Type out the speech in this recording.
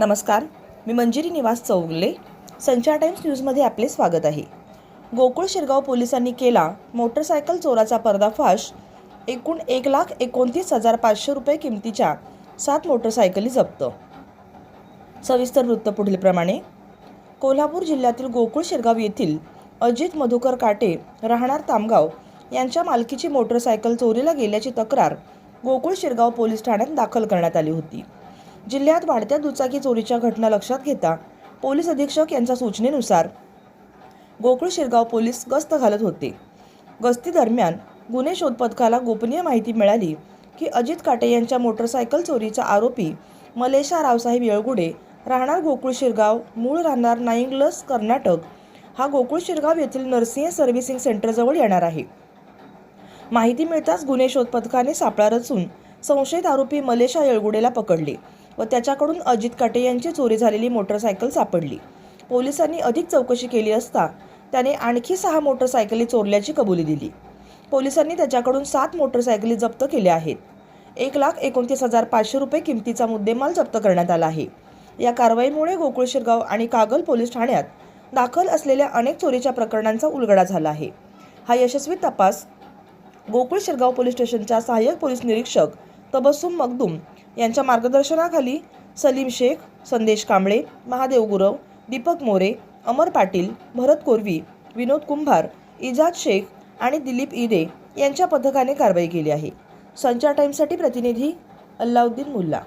नमस्कार मी मंजिरी निवास चौगले संचार टाइम्स न्यूजमध्ये आपले स्वागत आहे. गोकुळ शिरगाव पोलिसांनी केला मोटरसायकल चोराचा पर्दाफाश एकूण एक लाख एकोणतीस हजार पाचशे रुपये किमतीच्या सात मोटरसायकली जप्त. सविस्तर वृत्त पुढीलप्रमाणे कोल्हापूर जिल्ह्यातील गोकुळ शिरगाव येथील अजित मधुकर काटे राहणार तामगाव यांच्या मालकीची मोटरसायकल चोरीला गेल्याची तक्रार गोकुळ शिरगाव पोलीस ठाण्यात दाखल करण्यात आली होती. जिल्ह्यात वाढत्या दुचाकी चोरीच्या घटना लक्षात घेता पोलीस अधीक्षक यांच्या सूचनेनुसार गोकुळ शिरगाव पोलीस गस्त घालत होते. गस्ती दरम्यान गुन्हे शोध पथकाला गोपनीय माहिती मिळाली की अजित काटे यांच्या मोटरसायकल चोरीचा आरोपी मलेशा रावसाहेब येळगुडे राहणार गोकुळ शिरगाव मूळ राहणार नाईंगलस कर्नाटक हा गोकुळ शिरगाव येथील नर्सिंग सर्व्हिसिंग सेंटरजवळ येणार आहे. माहिती मिळताच गुन्हे शोध पथकाने सापळा रचून संशयित आरोपी मलेशा येळगुडेला पकडले. व त्याच्याकडून अजित काटे यांची चोरी झालेली मोटरसायकल सापडली. पोलिसांनी अधिक चौकशी केली असता त्याने आणखी सहा मोटरसायकली चोरल्याची कबुली दिली. पोलिसांनी त्याच्याकडून सात मोटरसायकली जप्त केल्या आहेत. एक लाख एकोणतीस हजार पाचशे रुपये किमतीचा मुद्देमाल जप्त करण्यात आला आहे. या कारवाईमुळे गोकुळ शिरगाव आणि कागल पोलीस ठाण्यात दाखल असलेल्या अनेक चोरीच्या प्रकरणांचा उलगडा झाला आहे. हा यशस्वी तपास गोकुळ शिरगाव पोलीस स्टेशनच्या सहाय्यक पोलीस निरीक्षक तबस्सुम मगदूम यांच्या मार्गदर्शनाखाली सलीम शेख संदेश कांबळे महादेव गुरव दीपक मोरे अमर पाटील भरत कोरवी विनोद कुंभार इजाद शेख आणि दिलीप ईदे यांच्या पथकाने कारवाई केली आहे. संचार टाईमसाठी प्रतिनिधी अल्लाउद्दीन मुल्ला.